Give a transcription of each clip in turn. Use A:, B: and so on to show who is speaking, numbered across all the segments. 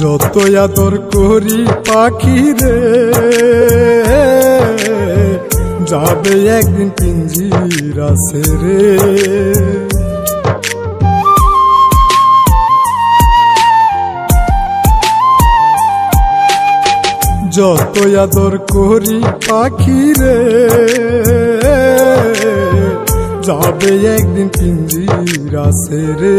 A: যত আদর করি পাখি রে, যাবে একদিন পিঞ্জিরা রে। যত আদর করি পাখি রে, যাবে একদিন পিঞ্জিরা রে।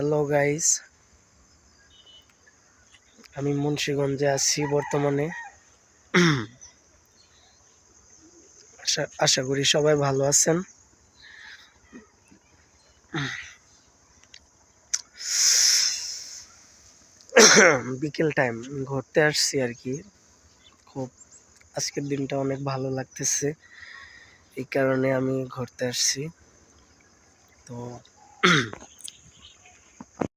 B: হ্যালো গাইস আমি মুন্সীগঞ্জে আছি বর্তমানে। আশা আশা করি সবাই ভালো আছেন। বিকেল টাইম, ঘুরতে আসছি আর কি। খুব আজকের দিনটা অনেক ভালো লাগতেছে। এই কারণে আমি ঘুরতে আসছি। তো